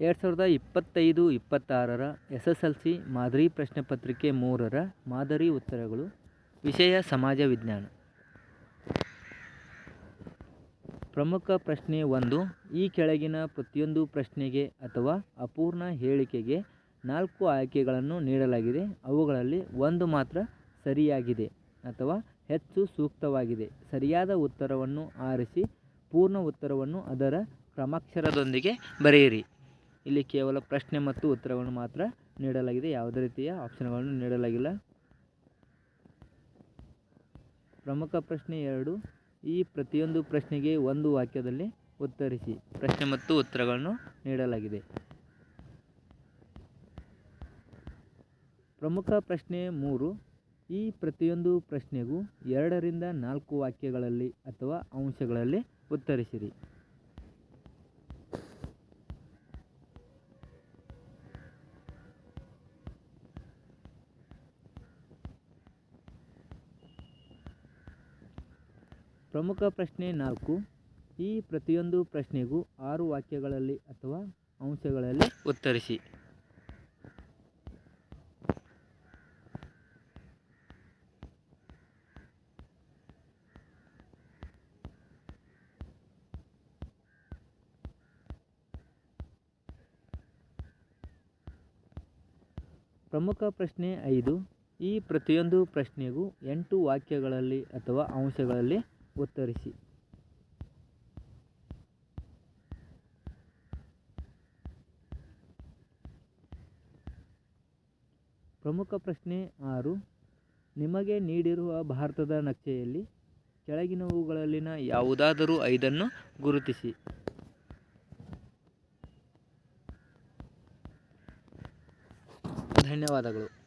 ಎರಡು ಸಾವಿರದ ಇಪ್ಪತ್ತೈದು, ಇಪ್ಪತ್ತಾರರ ಎಸ್ ಎಸ್ ಎಲ್ ಸಿ ಮಾದರಿ ಪ್ರಶ್ನೆ ಪತ್ರಿಕೆ ಮೂರರ ಮಾದರಿ ಉತ್ತರಗಳು. ವಿಷಯ ಸಮಾಜ ವಿಜ್ಞಾನ. ಪ್ರಮುಖ ಪ್ರಶ್ನೆ ಒಂದು, ಈ ಕೆಳಗಿನ ಪ್ರತಿಯೊಂದು ಪ್ರಶ್ನೆಗೆ ಅಥವಾ ಅಪೂರ್ಣ ಹೇಳಿಕೆಗೆ ನಾಲ್ಕು ಆಯ್ಕೆಗಳನ್ನು ನೀಡಲಾಗಿದೆ. ಅವುಗಳಲ್ಲಿ ಒಂದು ಮಾತ್ರ ಸರಿಯಾಗಿದೆ ಅಥವಾ ಹೆಚ್ಚು ಸೂಕ್ತವಾಗಿದೆ. ಸರಿಯಾದ ಉತ್ತರವನ್ನು ಆರಿಸಿ, ಪೂರ್ಣ ಉತ್ತರವನ್ನು ಅದರ ಕ್ರಮಾಕ್ಷರದೊಂದಿಗೆ ಬರೆಯಿರಿ. ಇಲ್ಲಿ ಕೇವಲ ಪ್ರಶ್ನೆ ಮತ್ತು ಉತ್ತರಗಳನ್ನು ಮಾತ್ರ ನೀಡಲಾಗಿದೆ. ಯಾವುದೇ ರೀತಿಯ ಆಪ್ಷನ್ಗಳನ್ನು ನೀಡಲಾಗಿಲ್ಲ. ಪ್ರಮುಖ ಪ್ರಶ್ನೆ ಎರಡು. ಈ ಪ್ರತಿಯೊಂದು ಪ್ರಶ್ನೆಗೆ ಒಂದು ವಾಕ್ಯದಲ್ಲಿ ಉತ್ತರಿಸಿ. ಪ್ರಶ್ನೆ ಮತ್ತು ಉತ್ತರಗಳನ್ನು ನೀಡಲಾಗಿದೆ. ಪ್ರಮುಖ ಪ್ರಶ್ನೆ ಮೂರು. ಈ ಪ್ರತಿಯೊಂದು ಪ್ರಶ್ನೆಗೂ ಎರಡರಿಂದ ನಾಲ್ಕು ವಾಕ್ಯಗಳಲ್ಲಿ ಅಥವಾ ಅಂಶಗಳಲ್ಲಿ ಉತ್ತರಿಸಿರಿ. ಪ್ರಮುಖ ಪ್ರಶ್ನೆ ನಾಲ್ಕು. ಈ ಪ್ರತಿಯೊಂದು ಪ್ರಶ್ನೆಗೂ ಆರು ವಾಕ್ಯಗಳಲ್ಲಿ ಅಥವಾ ಅಂಶಗಳಲ್ಲಿ ಉತ್ತರಿಸಿ. ಪ್ರಮುಖ ಪ್ರಶ್ನೆ ಐದು. ಈ ಪ್ರತಿಯೊಂದು ಪ್ರಶ್ನೆಗೂ ಎಂಟು ವಾಕ್ಯಗಳಲ್ಲಿ ಅಥವಾ ಅಂಶಗಳಲ್ಲಿ ಉತ್ತರಿಸಿ ಪ್ರಮುಖ ಪ್ರಶ್ನೆ ಆರು ನಿಮಗೆ ನೀಡಿರುವ ಭಾರತದ ನಕ್ಷೆಯಲ್ಲಿ ಕೆಳಗಿನವುಗಳಲ್ಲಿನ ಯಾವುದಾದರೂ ಐದನ್ನು ಗುರುತಿಸಿ. ಧನ್ಯವಾದಗಳು.